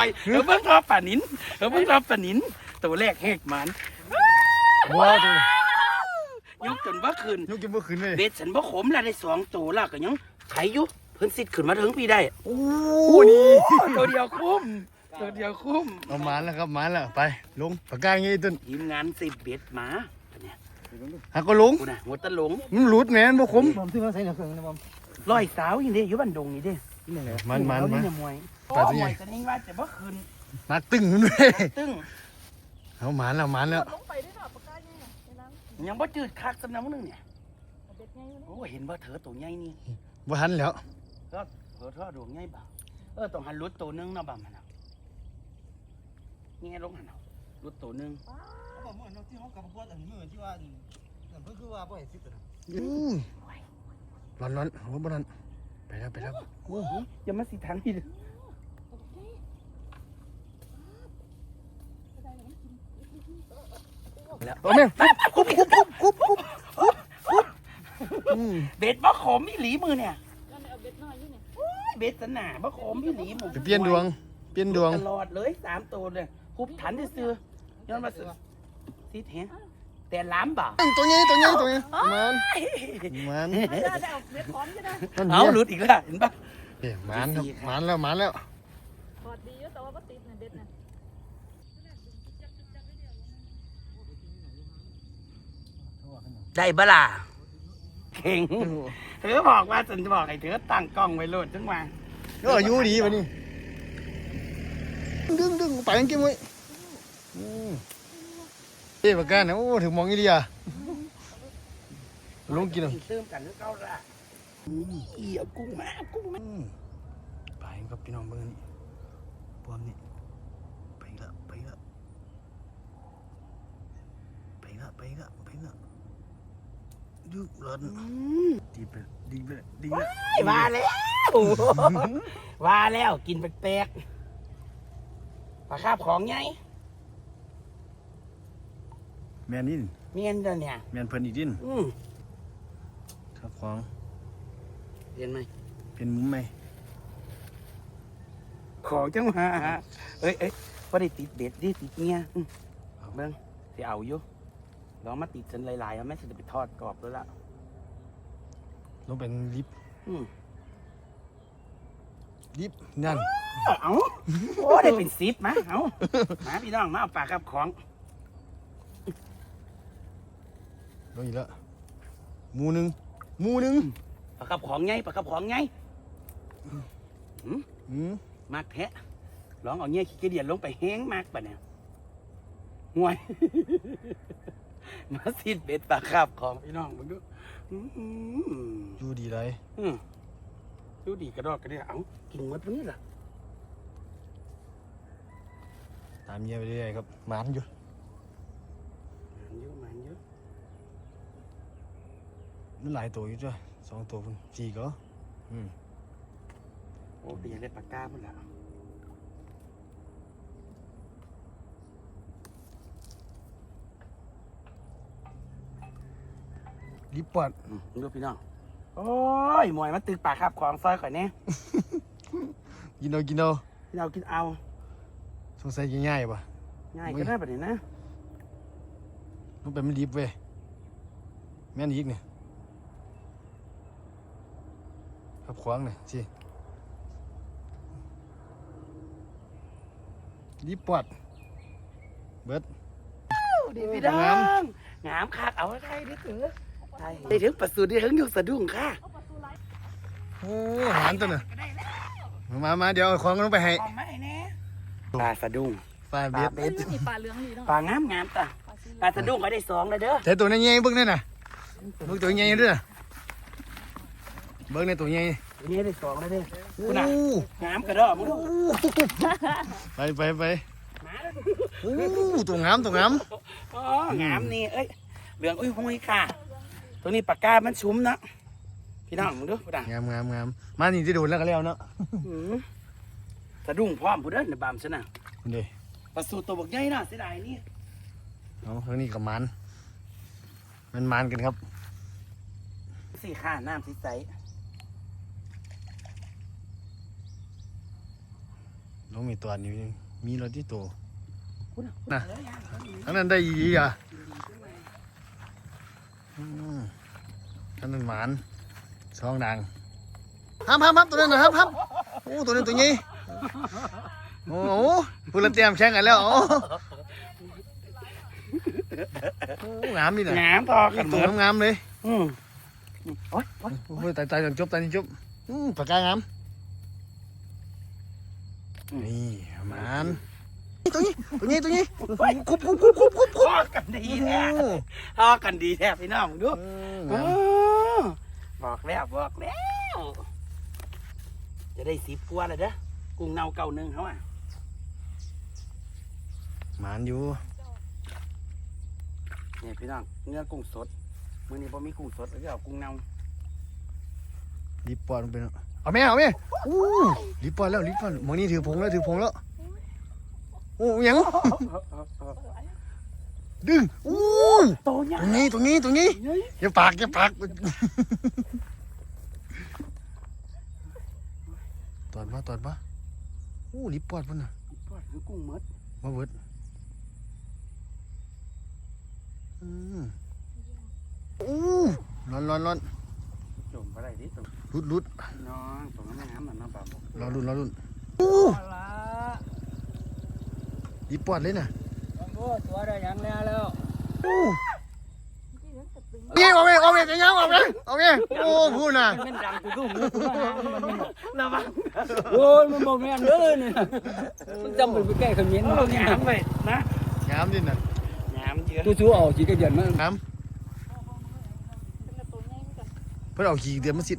ไปเออเบิ่งทอป่านินเออเบิ่งทอป่านินตัวแรกแหกมันว้าวตัวยกจนว่าคืนยกกินบ่ขึ้นเลยเบ็ดฉันบ่ขมละได้สองตัวละก็ยังไถอยู่เพิ่นสิทธิ์ขึ้นมาถึงพี่ได้โอ้นี่ตัวเดียวคุ้มตัวเดียวคุ้มเอาหมานแล้วครับหมานแล้วไปลงปากกางี้ต้นทีมงานสิบเบ็ดหมาเนี่ยหักก็ลงกูน่ะหัวตะหลงมันหลุดแม่นบ่คมผมซื้อมาใส่ในเครื่องนะผมร้อยสาวอย่างนี้อยู่บ้านดงนี่เด้ นี่เลยมันมันเอามันี่นเนี่ยมวยปลาตัวใหญ่โอ้มวยจะนิ่งว่าจะบ่คืนนักตึงมันเลยตึ้งเอาหมานแล้วหมานแล้วลงไปได้หรอปากกาเนี่ยในน้ำยังบ่จืดคักสำนักนึงเนี่ยเอาเบ็ดไงอยู่โอ้เห็นว่าเธอตัวใหญ่นี่บ่ทันแล้วก็เธอทอดดวงใหญ่บ่าเออต้องหันรุดตัวหนึงเนาะบ่ามันน่ะนี่ไงลงหันเอารุดตัวหนึงผมเหมือนที่ห้องกับพวกอันมือที่ว่าอันเพิ่งคือว่าบ่เห็นสิบนะอู้ร้อนร้อนโอ้บ่ร้อน ไปแล้วไปแล้วโอ้ยอย่ามาสิทางพี่เด้อเอาแม่คุบคุบคุบคุบคุบอืมเบ็ดบ่ขมอีหลีมือเนี่ยแล้วเนี่ยเอาเบ็ดน้อยอยู่เนี่ยเบ็ดสนาบ่ขมอีหลีหมูไปเปลี่ยนดวง เปลี่ยนดวงตลอดเลยสามตัวเลยคุบถันซื่อๆย้อนมาสิสิแฮะ แต่ล้ำบ่าตัวนี้ตัวนี้ตัวนี้มันมันได้ได้เอาเบ็ดพร้อมก็ได้มันเอาเหี้ยหลุดอีกแล้วเห็นปะเอ้ยหมานครับหมานแล้วหมานแล้วถอดดีอยู่แต่ว่าก็ติดเนี่ยเบ็ดน่ะได้บล่ะเก่งเธอบอกว่าฉันจะบอกให้เธอตั้งกล้องไว้โหลดจังหวะก็อายุดีวะนี่ดึงดึงไปยังกินไว้อืม เอ้ยปากกาเนี่ยโอ้ถึงมองอีเดียลงกินอะเติมกันหรือเก้าละอีเอากุ้งมาเอากุ้งมาอืมไปครับพี่น้องเบิ่งนี่ปอมนี่ไปละไปละไปละไปละไปละดึกหลอนดีไปดีไปดีละมาแล้วมาแล้วกินแปลกๆปลาคาบของไง แม่นนี่เมียนเดี๋ยวเนี่ย แม่นเพิ่นอีกดินอืมครับของเห็นไหมเป็นมุมไหมของจังหวะเอ้ยเอ้ยพอได้ติดเบ็ดดิติดเงี้ยอืมเบิ้งสิเอาอยู่ลองมาติดฉันหลายๆเอาแม่ฉันจะไปทอดกรอบแล้วล่ะลงเป็นลิฟต์อืมลิฟต์นั่น เอาโอ้ได้เป็นซิปมาเอามาพี่น้องมาเอาปลากับของ ลงอีกแล้วหมูหนึ่งหมูหนึ่งปลากับของไงปลากับของไงอืมมากแทะลองเอาเงี้ยขี้เกียจลงไปแห้งมากปะเนี่ยห่วย มาซิดเบ็ดปลาคาบของพี่น้องมึงดูอื้อหืออยู่ดีไรอืมดูดีกระดอกกระเดียเอากินหมดวันนี้ล่ะตามเมียไปเรื่อยๆครับหมานอยู่ มันเยอะมันเยอะ มันหลายตัวอยู่จ้ะสองตัวพุ่นสี่ก็อืมโอ้เดี๋ยวได้ปากกาหมดแล้วลิฟต์ปอดอืมดูพี่น้อง โอ้ยหมวยมาตึกปากคาบของซอยก่อนเนี่ยกินเอากินเอาพี่น้องกินเอา สงสัยง่ายๆป่ะ ง่ายก็ได้ปะเนี่ยนะลงไปมันลิฟต์เว้ยแม่นอีกเนี่ยครับ ขวางเนี่ยสิลิฟต์ปอดเบิดดีพี่น้องงามคักเอาไว้ใครได้ถือใช่ได้ถึงประสูติได้ถึงยุคสะดุ้งค่ะเอาประตูไล่โอ้หานตัวน่ะมามาเดี๋ยวเอาของลงไปให้ของไม่แน่ปลาสะดุ้งปลาปลาเบ็ดเบ็ดนี่ปลาเหลืองนี่เนาะปลางามงามต่ะปลาสีเหลืองปลาสะดุ้งก็ได้สองเลยเด้อแต่ตัวนี้ใหญ่เบิ่งนี่น่ะเบิ่งตัวใหญ่ด้วยน่ะเบิ่งในตัวใหญ่ตัว นี้ได้สองเลยเด้อโอ้คุณน่ะงามกระดอกมึงดูไปไปไปมาแล้วโอ้ตัวงามตัวงามอ๋องามนี่เอ้ยเหลืองอุ้ยหุยค่ะ ตัวนี้ปากกามันชุ่มเนาะพี่น้องมึงดูพูดอะงามงามงามมานี่จะโดนแล้วก็แล้วเนาะอืมสะดุ้งพร้อมพูดเด้อในบามฉันน่ะคุณเด้ปลาสูตรตัวบักใหญ่น่ะเสียดายนี่เอาทางนี้กับมันมันมันกันครับสี่ข้าน้ำสีใส น้องมีตัวนี้มีรถที่โตคุณน่ะน่ะเอ้ยย่างเขาดีอันนั้นได้อีกอะดีขึ้นมาอืมอันนั้นหวานสองดังห้ามห้ามห้ามตัวนั้นนะห้ามห้ามโอ้ตัวนี้ตัวนี้โอ้โหพูดแล้วเตรียมแข่งกันแล้วโอ้โอ้งามนี่นะงามต่อกันเหตัมืวอนงามๆเลยอืมโอ๊ยโอ๊ยโอ้ยตายตายจนจบตายจนจบอืมปากกางาม นี่หมานนี่ตัวนี้ตัวนี้ตัวนี้คุบคุบคุบคุบคุบพอกันดีแท้พอกันดีแท้พี่น้องมึงดูอืมเออบอกแล้วบอกแล้ว จะได้สิบกว่าเลยเด้อกุ้งเน่าเก่าหนึ่งเขาอะหมานอยู่นี่พี่น้องเนื้อกุ้งสด มื้อนี้พอมีกุ้งสดแล้วก็เอากุ้งเน่ารีบปอนไปเนาะ เอาแม่เอาแม่อู้รีบปอนแล้วรีบปอนหมองนี่ถือผงแล้วถือผงแล้วโอ้ยังดึงอู้โตใหญ่ตรงนี้ตรงนี้ตรงนี้เฮ้ยอย่าปากอย่าปากตอดมาตอดมาอู้รีบปอนพุ่นน่ะปอดคือกุ้งหมดมาเบิดอืมอู้ร้อนร้อนร้อน จมไปได้ดิตรงรุดรุดน้องตรงนั้นแม่น้ำน่ะน้ำปลาบอกรอรุ่นรอรุ่นอู้ละรีบปอนเลยน่ะโอ้ตัวได้ยังแล้วแล้วอู้ที่นั้นจะตึงนี่เอาไปเอาไปจะยังเอาไปเอาไปโอ้พูดน่ะมันดังกูก็หูกูมามันมันระวังโอ้ยมันบอกแม่นเด้อเนี่ยมันจำเป็นไปแก้ขมิ้นโอ้มันยน้ำไปนะงามดิน่ะน้ำเยอะตู้ชูเอาจีกระเดียนมันงาม เป็นกระตุ้นง่าย กันเพื่อเอาขี่เดือนมาสิ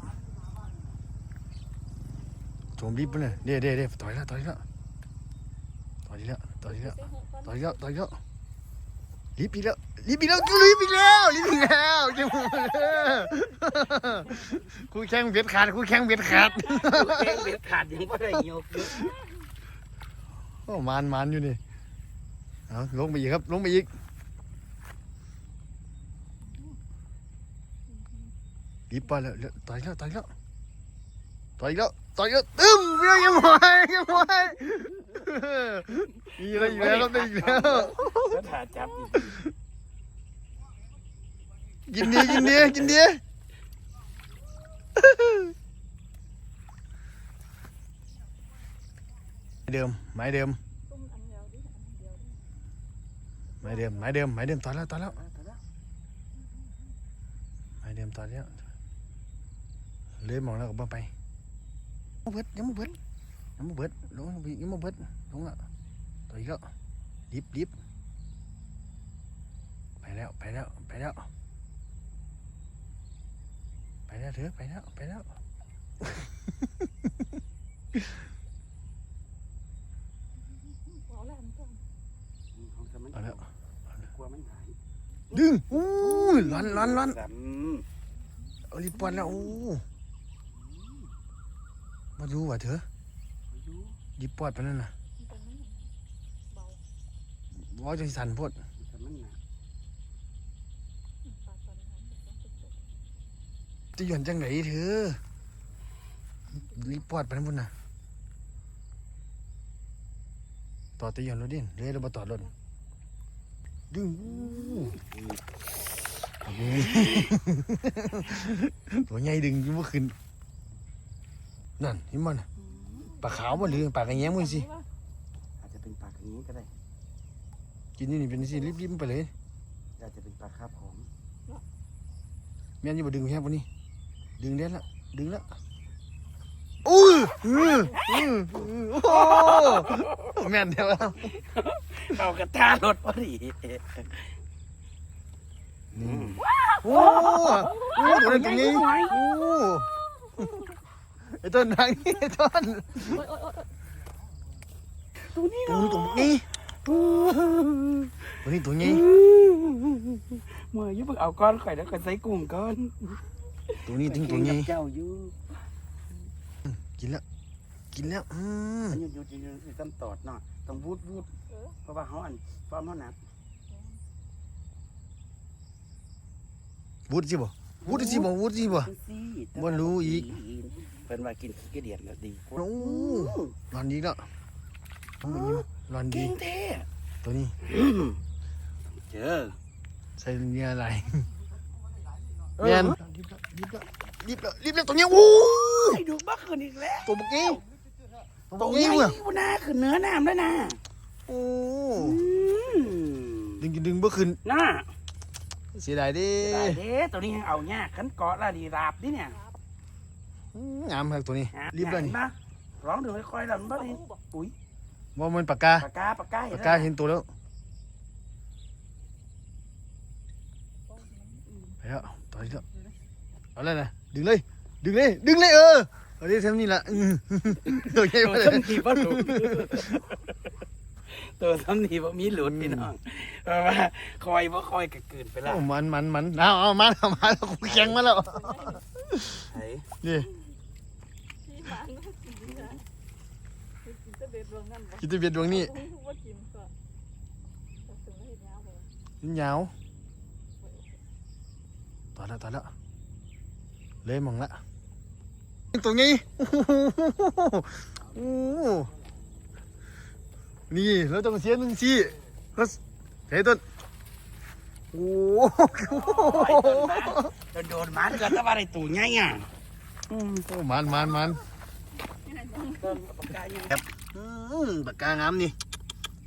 โจมรีบไปเลยเดี๋ยวเดี๋ยวเดี๋ยวต่อยแล้วต่อยแล้วต่อยแล้วต่อยแล้วเสียหกกันต่อยแล้วต่อยแล้วรีบอีกแล้วรีบอีกแล้วรีบอีกแล้วรีบอีกแล้วจมูกคู่แข่งเบียดขาดคู่แข่งเบียดขาดเก่งเบ็ดขาดยังไม่ได้ยกอยู่โอ้มันมันอยู่นี่เอาลงไปอีกครับลงไปอีกรีบไปแล้วเร็วต่อยแล้วต่อยแล้วต่อยแล้วต่อยแล้วตึ้ม เบี้ยยังไหวยังไหวมีอะไรอยู่แล้วครับได้อีกแล้วแล้วถ่าจับอีกกินดีกินดีกินดีเดิมไม้เดิมตุ้มอันเดียวดิอันเดียวดิไม้เดิมไม้เดิมไม้เดิมต่อแล้วต่อแล้วไม้เดิมต่อแล้ว เลยมองแล้วก็บ่ไปยังบ่เบิดยังบ่เบิดยังบ่เบิดลงไปยังบ่เบิดลงละต่ออีกแล้วดิบดิบไปแล้วไปแล้วไปแล้ว ไปแล้วเถอะไปแล้วไปแล้วเอาแล้วมันก็ของสมันเอาแล้วกลัวมันหายดึงอู้ยร้อนร้อนร้อนสามเอารีบปอนแล้วโอ้ มาดูว่ะเถอะยุรีบปอดไปนั่นน่ะบาว่าจะสั่นพดสมันหนักปลาตอนนั้นจะต้องติดตัวจะหย่อนจังไหนเถอะรีบปอดไปนั่นพุ่นน่ะต่อตีหย่อนรถดินเลยเรามาต่อรถดึงตัวใหญ่ดึงอยังไม่ขึ้น นั่นเห็นมันน่ะปลาขาวมันหรือปลากระแยงมึงสิอาจจะเป็นปลากอย่างนี้ก็ได้ กินนี่นี่เป็นสิรีบๆไปเลย อาจจะเป็นปลาคาบของแม่นอยี่บ่ดึงแค่ปนี้ดึงได้ละดึงละอู้อืออืออือโอ้แม่นเดียวแล้วเอากระทารถพอดีนี่โอ้โอ้ตัวนี้ตรงนี้โอ้ ไอ้ต้นทางนี้ไอ้ต้นโอ๊ยโอ๊ยโอ๊ยตัวนี้ตัวนี้ตรงนี้ตัวนี้ตัวนี้เมื่อยุบเอาก้อนไข่แล้วก็ใส่กุ้งก้อนตัวนี้ถึงตัวนี้เจ้าอยู่กินแล้วกินแล้วอืมอันนี้อยู่จริงๆคือต้ตอดเนาะต้องวูดวูดเพราะว่าเขาอันความเขาหนักวุดสิบ่วุดสิบ่วุดสิบ่สิบ่รู้อีกเพิ่นว่ากินขี้เกียจแล้วดีกว่าโอ้นอนดีแล้วร้อนดีเก่งเท่ตัวนี้เจอใส่เนื้ออะไรแมนรีบแล้วรีบแล้วรีบแล้วรีบแล้วตัวนี้โอ้ไอ้ดูบ้าขึ้นอีกแล้วตัวบุกนี้ตัตัววบุกใหนี้ญ่เว้ยกูน่าขึ้นเนื้อน้ำแล้วนะโอ้อืมดึงดึงเบื่อขึ้นน่าเสียดายดิได้เด้ตัวนี้ยังเอายากขันเกาะละดีราบดิเนี่ยอืม งามครับตัวนี้หารีบเลยนี่มาร้องดูค่อยๆแล้วมันบ่ดีอุ้ยว่ามันปากกาปากกาปากกาปากกาเห็นตัวแล้วไปแล้วต่อยแล้วเอาเลยนะดึงเลย ดึงเลย ดึงเลยเออเอาดิทำนี่ละอืมตัวใหญ่ตัวมาเลยซ้ำนีบ่หลุดตัวซ้ำนีบ่มีหลุดพี่น้องเพราะว่าคอยบ่คอยก็เกินไปละโอ้มันมันมันเอาเอามาแล้วมาแล้วกูแข็งมาแล้วไอ้นี่ ที่บ้านก็กินนะกินจะเบ็ดรวมกันบ่กินแตะเบียดดวงนี้ว่ากินก็แต่ถึงไม่เห็นยาวเลยมันยาวต่อแล้วต่อแล้วเลยมองละตัวนี้โอ้โหนี่เราต้องเสียหนึ่งสี่แล้วเฮ้ยต้นโอ้โห โดนโดนมันก็ต้องว่าได้ตัวใหญ่อะอืมโอ้มันมันมัน นี่ไหนบ้างเติมปากกายังอืมปากกางามนี่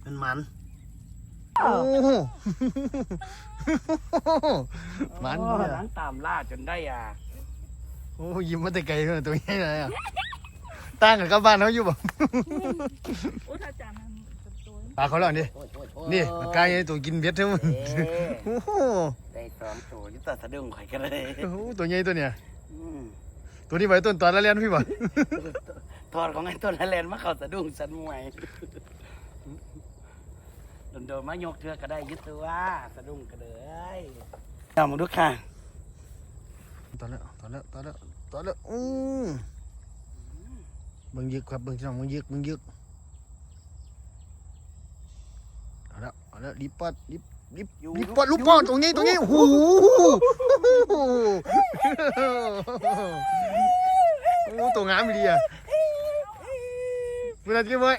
มันมันโอ้โหมันโอ้เนี่ยหลังตามล่าจนได้อะโอ้ยิ้มมาแต่ไกลเลยตัวนี้เลยอะตั้งกับกับบ้านเขาอยู่บ่โอ้ถ้าจานนั้นจะโตปลาเขาแล้วนี่นี่ปากกาใหญ่ตัวกินเบ็ดเท่ามันเอ๊ะโอ้โหได้สองตัวอยุตสะดุ้งข่อยกันเลยโอ้โหตัวใหญ่ตัวเนี้ยอืมตัวนี้ไว้ต้นตอนละเลียนพี่บ่ ทอดของไอ้ต้นแลนมาเขาสะดุ้งสันมวยโดนโดนๆมายกเทือก็ได้ยึดตัวสะดุ้งก็เลยเอามาดูค่ะตอนแล้วตอนแล้วตอนแล้วตอนแล้วอู้เบิ่งยึกครับเบิ่งช่องเบิ่งยึกเบิ่งยึกเอาละเอาละรีบปัดรีบรีบรีบปัดลูกป้อนตรงนี้ตรงนี้โอ้โหโอ้ตัวงามดีอะ เวลาที่เว้ย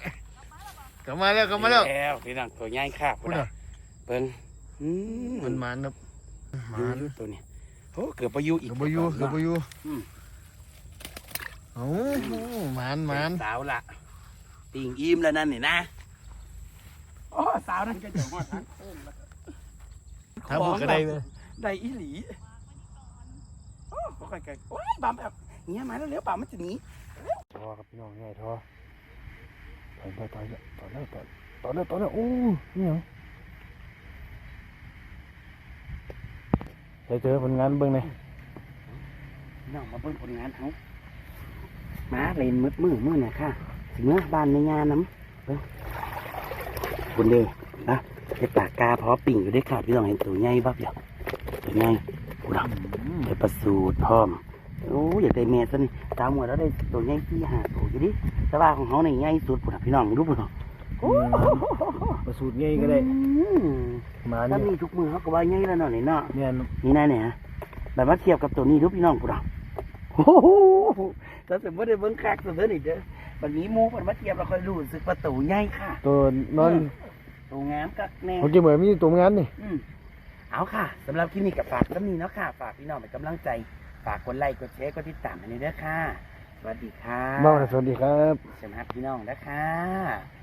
กลับมาแล้วกลับมาแล้วแล้วพี่น้องตัวใหญ่ค่ะพูดอะเบิ้งอืมันมันครับมัมันนตัวนี้โอ้เกือบไปอยู่อีกเกือบไปอยู่เกือบไปอยู่อืมโอ้โหมันมันสาวละติ่งอิ่มแล้วนั่นนี่นะโอ้สาวนั่นก็จะหอดทางโค้งแล้วถ้าพูดก็ได้เลยได้อีหลีโอ้ค่อยๆกันโอ้ยบามแบบเงี้ยมาแล้วเร็วๆบามมันจะหนีทอครับพี่น้องง่ายทอ ถอยแล้วถอยแล้วถอยแล้วถอยถอแล้วถอยแล้วโอ้นี่เหรอใส่เจอผลงานเบิ่งเลยน้องมาเบิ่งผลงานเขามาเล่นมืดมือมือน่ะค่ะถึงเมื่อบ้านในงานน้ำเบิ่งคุณเด้นะไอ้ปากกาพอปิ่งอยู่ได้ค่ะพี่น้องเห็นตัวใหญ่บักเดียวตัวใหญ่กูดังไปประสูตรพร้อม โอ้อยากได้แม่ซะนี่ตามหัวแล้วได้ตัวใหญ่ที่หาตัวอยู่ดิแต่ว่าของเขาในยใหญ่สุดพุ่นน่ะพี่น้องดูพุ่นน่ะโอ้ประสูตรง่ายก็ได้อืมมาถ้านี่มีทุกมือเขาก็ว่าใหญ่แล้วเนาะนี่เนาะ เนี่ยนี่นะเนี่ยแบบว่าเทียบกับตัวนี้ทุกพี่น้องกูเราโอ้โหถ้าสมมติได้เบิ้งคักตัวเด้อนี่เด้อวันนี้หมูมันมาเทียบเราค่อยรู้สึกว่าตัวใหญ่ค่ะ ตัวนอนตัวงามกักแน่เมื่อกี้เหมือนมีตัวงานนี่ อืมเอาค่ะสำหรับคลิปนี้กับฝากก็มีเนาะค่ะ ฝากพี่น้องเป็นกำลังใจ ฝากกดไลค์กดแชร์กดติดตามอันนี้เด้อค่ะ สวัสดีค่ะบ้าสวัสดีครับสวัสดีพี่น้องนะคะ